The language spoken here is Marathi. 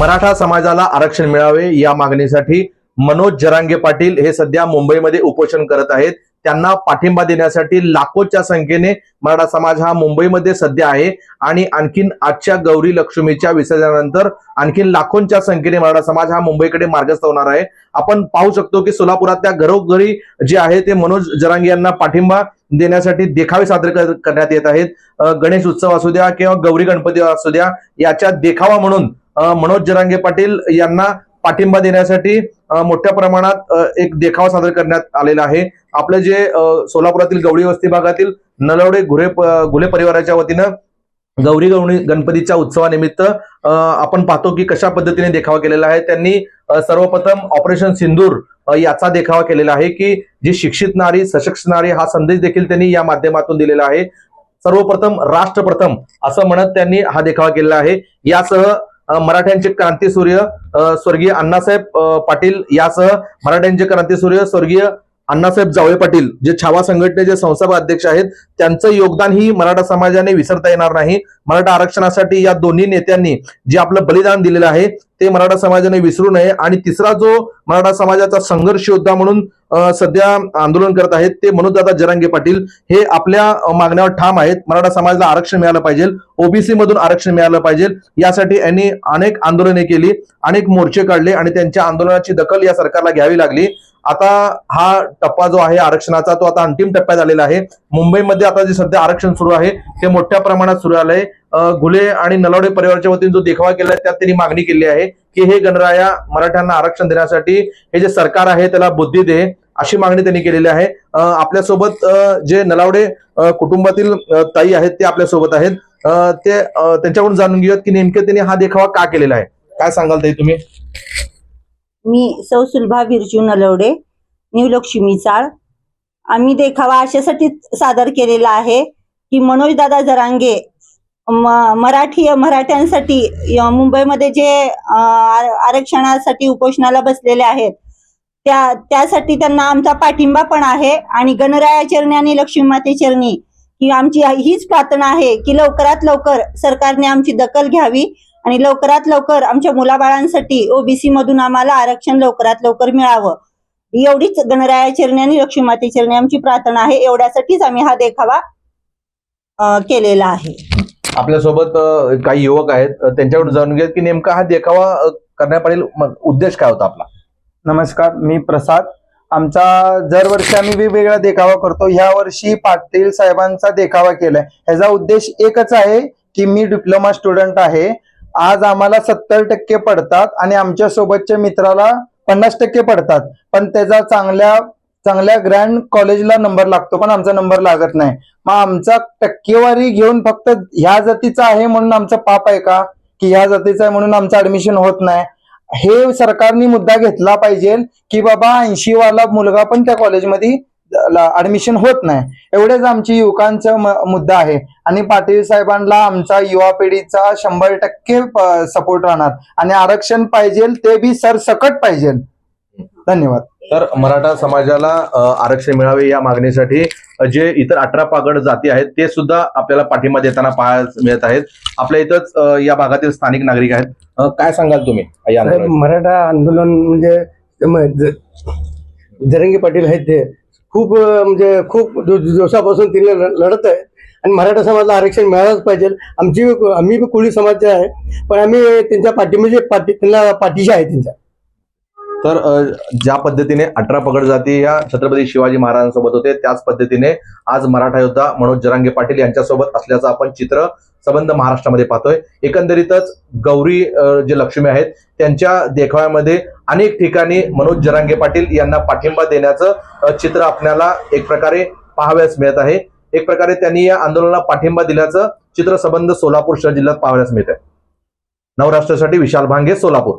मराठा समाजाला आरक्षण मिळावे या मागणीसाठी मनोज जरांगे पाटील हे सध्या मुंबईमध्ये उपोषण करत आहेत. त्यांना पाठिंबा देण्यासाठी लाखोच्या संख्येने मराठा समाज हा मुंबईमध्ये सध्या आहे आणि आणखीन आजच्या गौरी लक्ष्मीच्या विसर्जनानंतर आणखीन लाखोंच्या संख्येने मराठा समाज हा मुंबईकडे मार्गस्थ होणार आहे. आपण पाहू शकतो की सोलापुरातल्या घरोघरी जे आहे ते मनोज जरांगे यांना पाठिंबा देण्यासाठी देखावे सादर करण्यात येत आहेत. गणेश उत्सव असू द्या किंवा गौरी गणपती असू द्या याच्या देखावा म्हणून मनोज जरांगे पाटील यांना पाठिंबा देण्यासाठी मोठ्या प्रमाणात एक देखावा सादर करण्यात आलेला आहे. आपलं जे सोलापुरातील गवळी वस्ती भागातील नलवडे घुरे घुले परिवाराच्या वतीनं गौरी गौरी गणपतीच्या उत्सवानिमित्त आपण पाहतो की कशा पद्धतीने देखावा केलेला आहे. त्यांनी सर्वप्रथम ऑपरेशन सिंदूर याचा देखावा केलेला आहे की जी शिक्षित नारी सशक्त नारी हा संदेश देखील त्यांनी या माध्यमातून दिलेला आहे. सर्वप्रथम राष्ट्रप्रथम असं म्हणत त्यांनी हा देखावा केलेला आहे. यासह मराठ्यांचे क्रांतीसूर्य अ, स्वर्गीय अण्णासाहेब पाटील यासह मराठ्यांचे क्रांतीसूर्य स्वर्गीय अण्णासाहेब जावळे पाटील जे छावा संघटनेचे संस्थापक अध्यक्ष आहेत त्यांचं योगदान ही मराठा समाजाने विसरता येणार नाही. मराठा आरक्षणासाठी या दोन्ही नेत्यांनी जे आपलं बलिदान दिलेलं आहे ते मराठा समाजाने विसरू नये. आणि तिसरा जो मराठा समाजाचा संघर्ष योद्धा म्हणून सध्या आंदोलन करत आहेत ते मनोजदादा जरांगे पाटील. हे आपल्या मागण्यावर ठाम आहेत. मराठा समाजाला आरक्षण मिळालं पाहिजे. ओबीसी मधून आरक्षण मिळालं पाहिजे. यासाठी यांनी अनेक आंदोलने केली अनेक मोर्चे काढले आणि त्यांच्या आंदोलनाची दखल या सरकारला घ्यावी लागली. आता हा टप्पा जो आहे आरक्षणाचा तो आता अंतिम टप्प्यात आलेला आहे. मुंबईमध्ये आता जे सध्या आरक्षण सुरू आहे ते मोठ्या प्रमाणात सुरू आलंय घुले आणि नलावडे परिवाराच्या वतीने जो देखावा केला त्यात त्यांनी मागणी केली आहे की हे गणराया मराठ्यांना आरक्षण देण्यासाठी हे जे सरकार आहे त्याला बुद्धी दे अशी मागणी त्यांनी केलेली आहे. आपल्यासोबत जे नलावडे कुटुंबातील ताई आहेत ते आपल्यासोबत आहेत. ते त्यांच्याकडून जाणून घेऊयात की नेमके त्यांनी हा देखावा का केलेला आहे. काय सांगाल ताई तुम्ही? मी सौ सुलभा बिरजू नलवडे न्यू लक्ष्मी चाळ. आम्ही देखावा अशासाठी सादर केलेला आहे की मनोजदादा जरांगे म- मराठी मराठ्यांसाठी मुंबईमध्ये जे आरक्षणासाठी उपोषणाला बसलेले आहेत त्या त्यासाठी त्यांना आमचा पाठिंबा पण आहे आणि गणराया चरणी आणि लक्ष्मी माते चरणी ही आमची हीच प्रार्थना आहे की लवकरात लवकर सरकारने आमची दखल घ्यावी. आणि लवकरात लवकर आमच्या मुलाबाळांसाठी ओबीसी मधून आम्हाला आरक्षण लवकरात लवकर मिळावं. एवढीच गणराया चरणी आणि लक्ष्मी माते चरणी आमची प्रार्थना आहे. एवढ्यासाठीच आम्ही हा देखावा केलेला आहे. आपल्यासोबत काही युवक आहेत. त्यांच्याकडून जाणून घेऊयात की नेमका हा देखावा करण्यापाटील उद्देश काय होता आपला? नमस्कार मी प्रसाद. आमचा दरवर्षी आम्ही वेगवेगळा देखावा करतो. ह्या वर्षी पाटील साहेबांचा देखावा केलाय. ह्याचा उद्देश एकच आहे की मी डिप्लोमा स्टुडंट आहे. आज आम्हाला सत्तर टक्के पडतात आणि आमच्या सोबतच्या मित्राला पन्नास टक्के पडतात. पण त्याचा चांगल्या चांगल्या ग्रँड कॉलेजला नंबर लागतो पण आमचा नंबर लागत नाही. मग आमचा टक्केवारी घेऊन फक्त ह्या जातीचा आहे म्हणून आमचं पाप आहे का? की ह्या जातीचा आहे म्हणून आमचं ऍडमिशन होत नाही. हे सरकारने मुद्दा घेतला पाहिजे की बाबा ऐंशी वाला मुलगा पण त्या कॉलेजमध्ये ऍडमिशन होत नाही. एवढेच आमची युवकांचा मुद्दा आहे. आणि पाटील साहेबांना आमचा युवा पिढीचा शंभर टक्के सपोर्ट राहणार. आणि आरक्षण पाहिजे ते बी सरसकट पाहिजे. धन्यवाद. तर मराठा समाजाला आरक्षण मिळावे या मागणीसाठी जे इतर अठरा पागड जाती आहेत ते सुद्धा आपल्याला पाठिंबा देताना पाहायला मिळत आहेत. आपल्या इथंच या भागातील स्थानिक नागरिक आहेत. काय सांगाल तुम्ही? मराठा आंदोलन म्हणजे जरंगी पाटील आहेत ते. खूप म्हणजे खूप दि- दिवसापासून तिने लढत आहे. आणि मराठा समाजाला आरक्षण मिळालंच पाहिजे. आमची आम्ही बी कोळी समाजचे आहे. पण आम्ही त्यांच्या पाठीमध्ये म्हणजे पाठी त्यांना पाठीशी आहे त्यांच्या. तर ज्या पद्धतीने अठरा पगड जाती या छत्रपती शिवाजी महाराजांसोबत होते त्याच पद्धतीने आज मराठा योद्धा मनोज जरांगे पाटील यांच्यासोबत असल्याचं आपण चित्र संबंध महाराष्ट्रामध्ये पाहतोय. एकंदरीतच गौरी जे लक्ष्मी आहेत त्यांच्या देखाव्यामध्ये अनेक ठिकाणी मनोज जरांगे पाटील यांना पाठिंबा देण्याचं चित्र आपल्याला एक प्रकारे पाहाव्यास मिळत आहे. एक प्रकारे त्यांनी या आंदोलनाला पाठिंबा दिल्याचं चित्र संबंध सोलापूर शहर जिल्ह्यात पाहाव्यास मिळत आहे नवराष्ट्रासाठी विशाल भांगे सोलापूर.